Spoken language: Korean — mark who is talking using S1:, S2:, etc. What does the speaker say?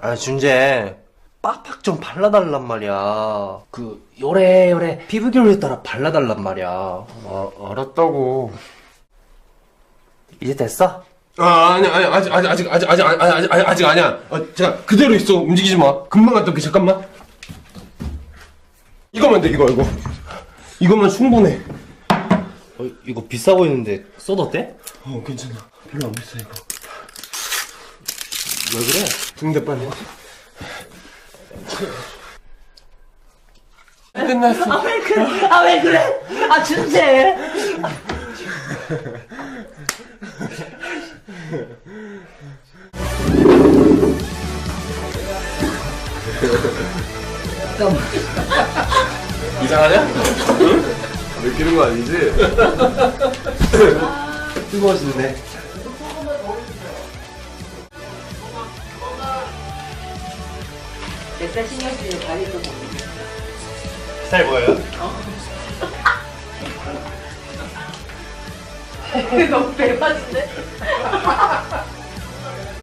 S1: 아 준재 빡빡 좀 발라달란 말이야 그 요래 요래 피부 결에 따라 발라달란 말이야
S2: 아, 알았다고.
S1: 이제 됐어?
S2: 아, 아니, 아니, 아직, 아직, 아직, 아직, 아직, 아직, 아직, 아직, 아직 아니야. 어, 자, 그대로 있어. 움직이지 마. 금방 갔다 올게, 잠깐만. 이거만 돼, 이거, 이거. 이것만 충분해.
S1: 어, 이거 비싸 보이는데 써도 돼?
S2: 어, 괜찮아. 별로 안 비싸, 이거.
S1: 왜 그래?
S2: 등대 빨리. 끝났어.
S3: 아 왜 그래? 아 왜 그래? 아 준재.
S2: 이상하냐? 응? 느끼는 거 아니지?
S1: 뜨거워지네
S3: 일단 신경 쓰는 발이 좀
S1: 스타일 뭐예요? 어?
S3: 너무 배맞은데?